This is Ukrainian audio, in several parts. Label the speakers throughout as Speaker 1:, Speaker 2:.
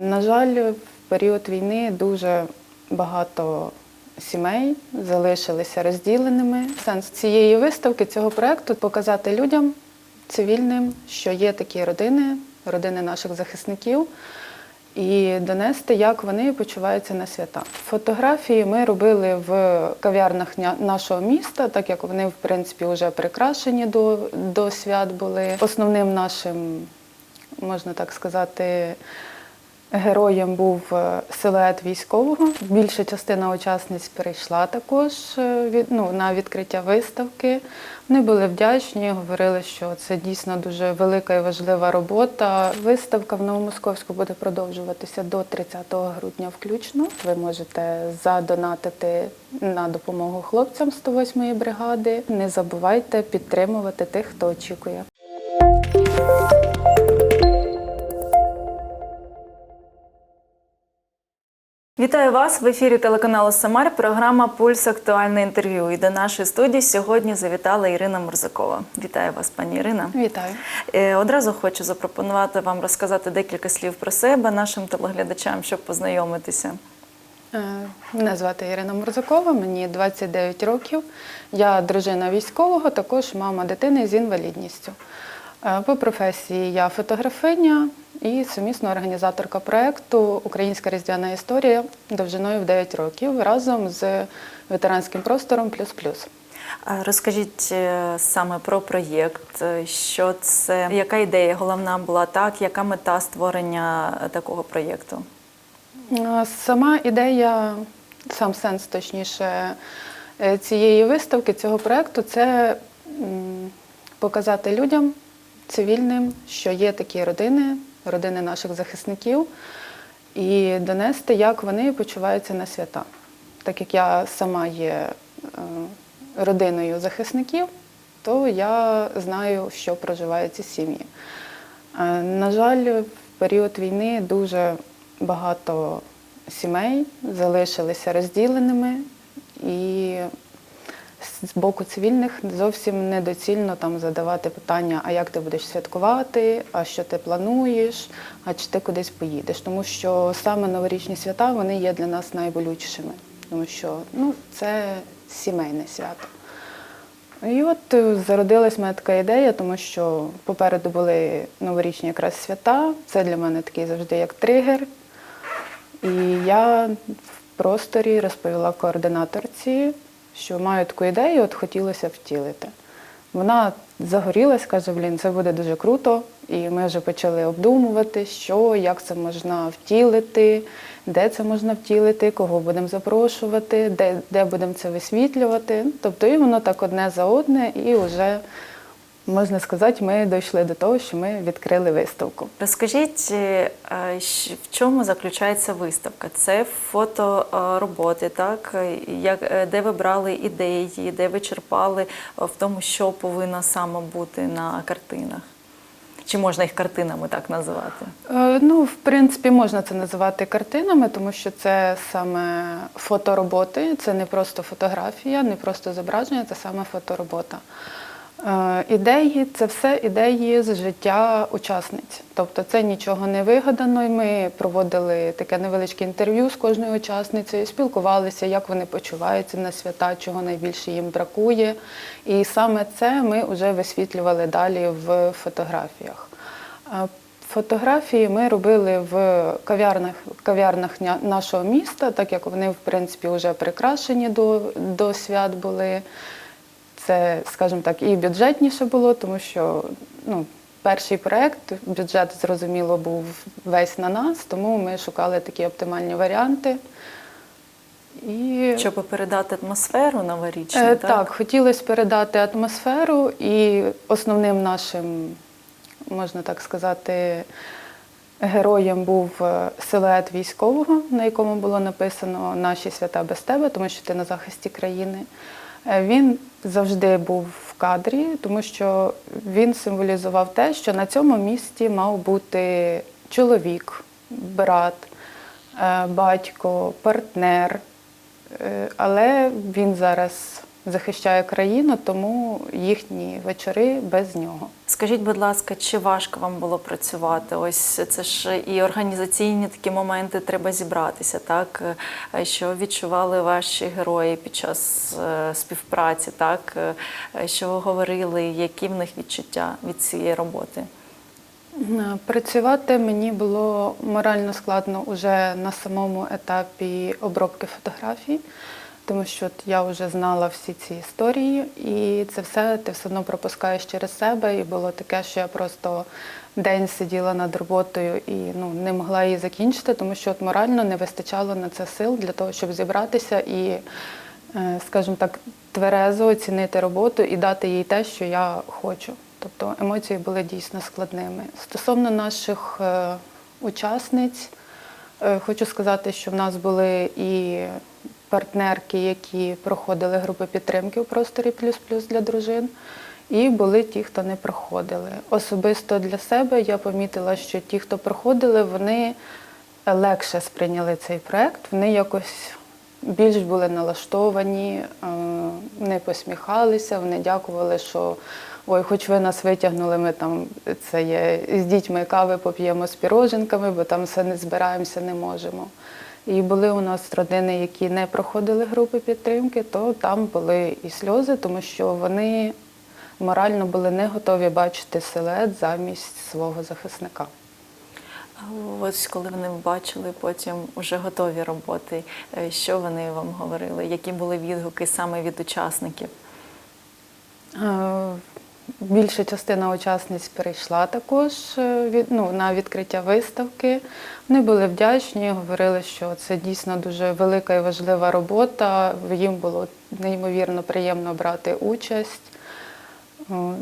Speaker 1: На жаль, в період війни дуже багато сімей залишилися розділеними. Сенс цієї виставки, цього проекту показати людям цивільним, що є такі родини, родини наших захисників, і донести, як вони почуваються на свята. Фотографії ми робили в кав'ярнях ня- нашого міста, так як вони, в принципі, вже прикрашені до, до свят були. Основним нашим, можна так сказати, Героєм був е, силует військового. Більша частина учасниць прийшла також е, від, ну, на відкриття виставки. Вони були вдячні, говорили, що це дійсно дуже велика і важлива робота. Виставка в Новомосковську буде продовжуватися до 30 грудня включно. Ви можете задонатити на допомогу хлопцям 108-ї бригади. Не забувайте підтримувати тих, хто очікує.
Speaker 2: Вітаю вас в ефірі телеканалу Самар. Програма Пульс актуальне інтерв'ю. І до нашої студії сьогодні завітала Ірина Мурзакова. Вітаю вас, пані Ірина.
Speaker 1: Вітаю!
Speaker 2: Е, Одразу хочу запропонувати вам розказати декілька слів про себе нашим телеглядачам, щоб познайомитися.
Speaker 1: Е, Мене звати Ірина Мурзакова, мені 29 років. Я дружина військового, також мама дитини з інвалідністю. Е, По професії я фотографиня і сумісна організаторка проєкту Українська різдвяна історія довжиною в 9 років разом з ветеранським простором Плюс Плюс.
Speaker 2: Розкажіть е, саме про проєкт, е, що це, яка ідея головна була так, яка мета створення такого проєкту?
Speaker 1: Сама ідея, сам сенс точніше цієї виставки, цього проєкту це показати людям цивільним, що є такі родини, родини наших захисників, і донести, як вони почуваються на свята. Так як я сама є е, родиною захисників, то я знаю, що проживають ці сім'ї. Е, На жаль, в період війни дуже багато сімей залишилися розділеними, і з боку цивільних зовсім недоцільно там задавати питання, а як ти будеш святкувати, а що ти плануєш, а чи ти кудись поїдеш. Тому що саме новорічні свята вони є для нас найболючішими, тому що ну, це сімейне свято. І от е, зародилась мене така ідея, тому що попереду були новорічні якраз свята. Це для мене такий завжди як тригер. І я в просторі розповіла координаторці, що маю таку ідею, от хотілося втілити. Вона загорілась, каже, блін, це буде дуже круто. І ми вже почали обдумувати, що, як це можна втілити, де це можна втілити, кого будемо запрошувати, де, де будемо це висвітлювати. Тобто, і воно так одне за одне, і вже, можна сказати, ми дійшли до того, що ми відкрили виставку.
Speaker 2: Розкажіть, е, в чому заключається виставка? Це фотороботи, так? Як, е, де ви брали ідеї, де ви черпали е, в тому, що повинно саме бути на картинах? Чи можна їх картинами так називати?
Speaker 1: Е, Ну, в принципі, можна це називати картинами, тому що це саме фотороботи, це не просто фотографія, не просто зображення, це саме фоторобота. Е, Ідеї це все ідеї з життя учасниць. Тобто це нічого не вигадано. Ми проводили таке невеличке інтерв'ю з кожною учасницею, спілкувалися, як вони почуваються на свята, чого найбільше їм бракує. І саме це ми вже висвітлювали далі в фотографіях. Е, Фотографії ми робили в кав'ярнях ня- нашого міста, так як вони, в принципі, вже прикрашені до, до свят були. Це, скажімо так, і бюджетніше було, тому що ну, перший проєкт, бюджет, зрозуміло, був весь на нас, тому ми шукали такі оптимальні варіанти. І...
Speaker 2: Щоб передати атмосферу новорічну,
Speaker 1: Е,
Speaker 2: так?
Speaker 1: Так, хотілося передати атмосферу, і основним нашим, можна так сказати, героєм був е, силует військового, на якому було написано Наші свята без тебе, тому що ти на захисті країни. Е, Він завжди був в кадрі, тому що він символізував те, що на цьому місці мав бути чоловік, брат, е, батько, партнер. Е, Але він зараз захищає країну, тому їхні вечори без нього.
Speaker 2: Скажіть, будь ласка, чи важко вам було працювати? Ось це ж і організаційні такі моменти треба зібратися, так Е, що відчували ваші герої під час е, співпраці, так Е, що говорили, які в них відчуття від цієї роботи?
Speaker 1: Працювати мені було морально складно уже на самому етапі обробки фотографій, тому що я вже знала всі ці історії, і це все ти все одно пропускаєш через себе. І було таке, що я просто день сиділа над роботою і ну, не могла її закінчити, тому що от морально не вистачало на це сил для того, щоб зібратися і, е, скажімо так, тверезо оцінити роботу і дати їй те, що я хочу. Тобто емоції були дійсно складними. Стосовно наших е, учасниць, е, хочу сказати, що в нас були і партнерки, які проходили групи підтримки у просторі плюс плюс для дружин, і були ті, хто не проходили. Особисто для себе я помітила, що ті, хто проходили, вони легше сприйняли цей проект. Вони якось більш були налаштовані, е, не посміхалися, вони дякували, що ой, хоч ви нас витягнули, ми там це є з дітьми кави поп'ємо з піроженками, бо там все не збираємося, не можемо. І були у нас родини, які не проходили групи підтримки, то там були і сльози, тому що вони морально були не готові бачити силует замість свого захисника.
Speaker 2: Ось коли вони бачили потім уже готові роботи, е, що вони вам говорили? Які були відгуки саме від учасників?
Speaker 1: Е, Більша частина учасниць прийшла також е, ну, на відкриття виставки. Вони були вдячні, говорили, що це дійсно дуже велика і важлива робота. Їм було неймовірно приємно брати участь.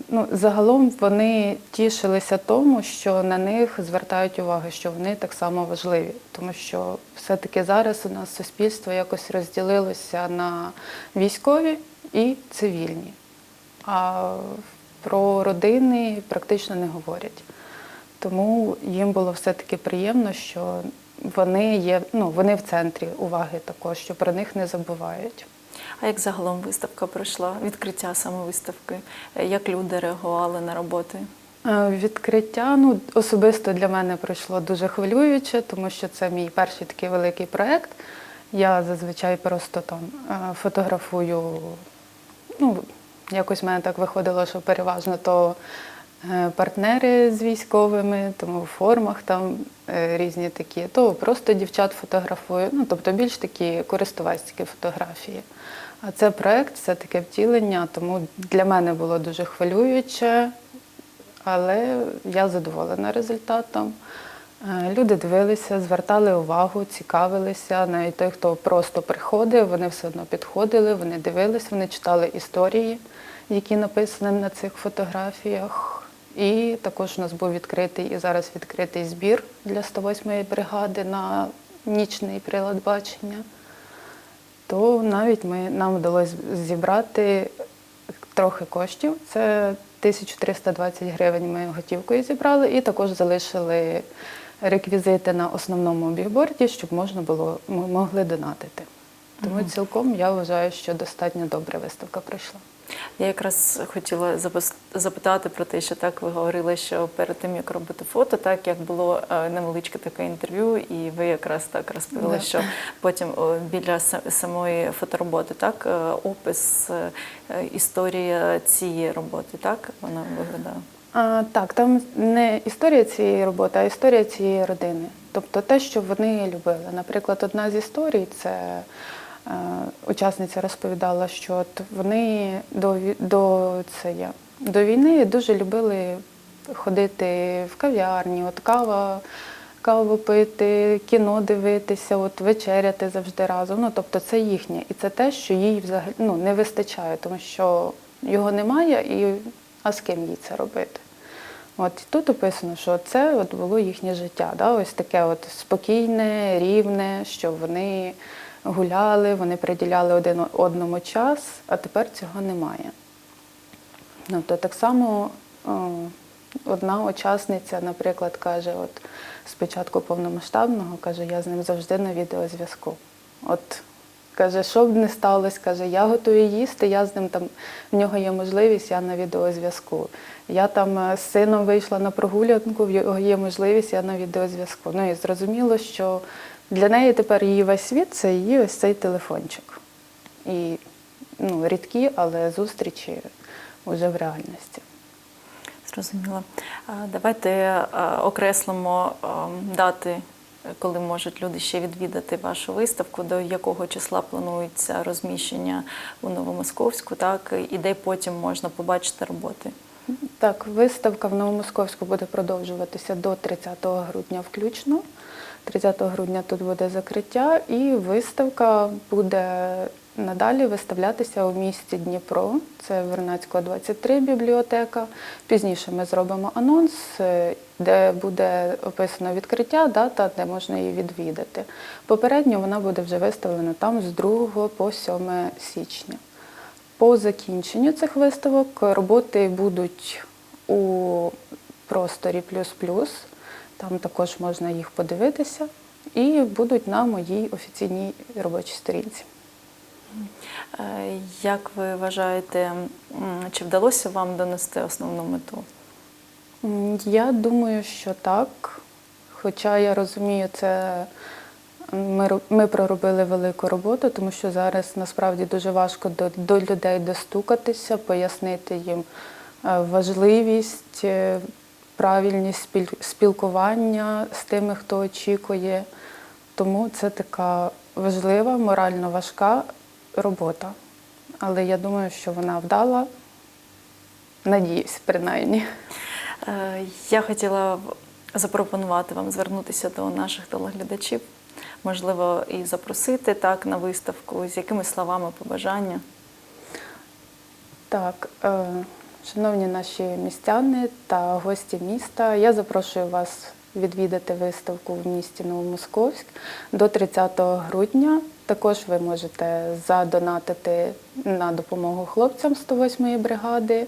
Speaker 1: Ну, загалом вони тішилися тому, що на них звертають увагу, що вони так само важливі, тому що все-таки зараз у нас суспільство якось розділилося на військові і цивільні. А про родини практично не говорять. Тому їм було все-таки приємно, що вони є, ну, вони в центрі уваги також, що про них не забувають.
Speaker 2: А як загалом виставка пройшла? Відкриття саме виставки? Як люди реагували на роботи?
Speaker 1: Е, Відкриття ну, особисто для мене пройшло дуже хвилююче, тому що це мій перший такий великий проєкт. Я зазвичай просто там е, фотографую. Ну, якось в мене так виходило, що переважно то е, партнери з військовими, тому в формах там е, різні такі, то просто дівчат фотографую. Ну, тобто більш такі користувацькі фотографії. А це проєкт, це таке втілення, тому для мене було дуже хвилююче але я задоволена результатом. Е, Люди дивилися, звертали увагу, цікавилися. Навіть той, хто просто приходив, вони все одно підходили, вони дивились, вони читали історії, які написані на цих фотографіях. І також у нас був відкритий і зараз відкритий збір для 108-ї бригади на нічний прилад бачення. То навіть ми, нам вдалося зібрати трохи коштів. Це 1320 гривень ми готівкою зібрали і також залишили реквізити на основному бігборді, щоб можна було ми могли донатити. Тому цілком я вважаю, що достатньо добре виставка пройшла.
Speaker 2: Я якраз хотіла запитати про те, що так ви говорили, що перед тим як робити фото, так як було е, невеличке таке інтерв'ю, і ви якраз так розповіли,
Speaker 1: Да.
Speaker 2: що потім біля самої фотороботи, так е, опис е, історія цієї роботи, так вона виглядає.
Speaker 1: А, так, там не історія цієї роботи, а історія цієї родини. Тобто те, що вони любили. Наприклад, одна з історій це е, учасниця розповідала, що от вони до, до, це є, до війни дуже любили ходити в кав'ярні, от кава. Каву пити, кіно дивитися, от вечеряти завжди разом. Ну тобто це їхнє, і це те, що їй взагалі ну, не вистачає, тому що його немає, і а з ким їй це робити? От тут описано, що це от було їхнє життя, да? ось таке от спокійне, рівне, що вони гуляли, вони приділяли один одному час, а тепер цього немає. Ну, то так само о, одна учасниця, наприклад, каже, от спочатку повномасштабного, каже, я з ним завжди на відеозв'язку. От Каже, що б не сталося, каже, я готую їсти, я з ним там, в нього є можливість, я на відеозв'язку. Я там е, з сином вийшла на прогулянку, в його є можливість, я на відеозв'язку. Ну і зрозуміло, що для неї тепер її весь світ це її ось цей телефончик. І ну, рідкі, але зустрічі вже в реальності.
Speaker 2: Зрозуміло. Давайте окреслимо дати, коли можуть люди ще відвідати вашу виставку, до якого числа планується розміщення у Новомосковську, так, і де потім можна побачити роботи.
Speaker 1: Так, виставка в Новомосковську буде продовжуватися до 30 грудня включно. 30 грудня тут буде закриття, і виставка буде надалі виставлятися у місті Дніпро. Це Вернацького 23 бібліотека. Пізніше ми зробимо анонс, е, де буде описано відкриття, дата, де можна її відвідати. Попередньо вона буде вже виставлена там з 2 по 7 січня. По закінченню цих виставок роботи будуть у просторі плюс плюс. Там також можна їх подивитися, і будуть на моїй офіційній робочій сторінці.
Speaker 2: Е, Як ви вважаєте, чи вдалося вам донести основну мету?
Speaker 1: Я думаю, що так. Хоча я розумію, це ми, ми проробили велику роботу, тому що зараз насправді дуже важко до, до людей достукатися, пояснити їм е, важливість, е, правильність спілкування з тими, хто очікує. Тому це така важлива, морально важка робота. Але я думаю, що вона вдала. Надіюсь, принаймні.
Speaker 2: Е, Я хотіла запропонувати вам звернутися до наших телеглядачів, можливо, і запросити так на виставку з якими словами побажання.
Speaker 1: Так, е, шановні наші містяни та гості міста, я запрошую вас відвідати виставку в місті Новомосковськ до 30 грудня. Також ви можете задонатити на допомогу хлопцям 108-ї бригади,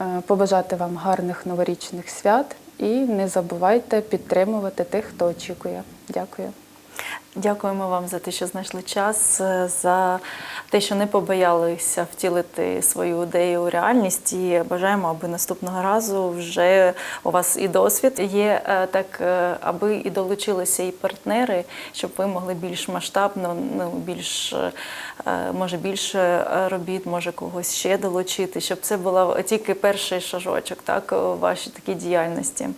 Speaker 1: е, побажати вам гарних новорічних свят і не забувайте підтримувати тих, хто очікує. Дякую.
Speaker 2: Дякуємо вам за те, що знайшли час, е, за те, що не побоялися втілити свою ідею у реальність. І бажаємо, аби наступного разу вже у вас і досвід є е, так, е, аби і долучилися і партнери, щоб ви могли більш масштабно, ну більш може більше робіт, може когось ще долучити, щоб це була тільки перший шажочок, так у вашій такій діяльності.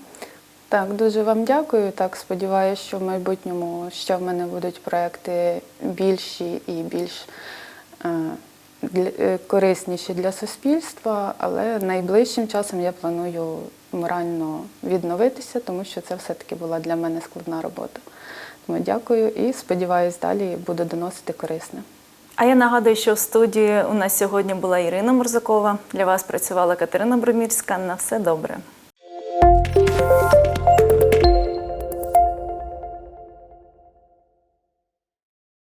Speaker 1: Так, дуже вам дякую. Так, сподіваюся, що в майбутньому ще в мене будуть проекти більші і більш е, е, корисніші для суспільства, але найближчим часом я планую морально відновитися, тому що це все-таки була для мене складна робота. Тому дякую і сподіваюсь, далі буду доносити корисне.
Speaker 2: А я нагадую, що в студії у нас сьогодні була Ірина Мурзакова. Для вас працювала Катерина Бромірська. На все добре. Thank you.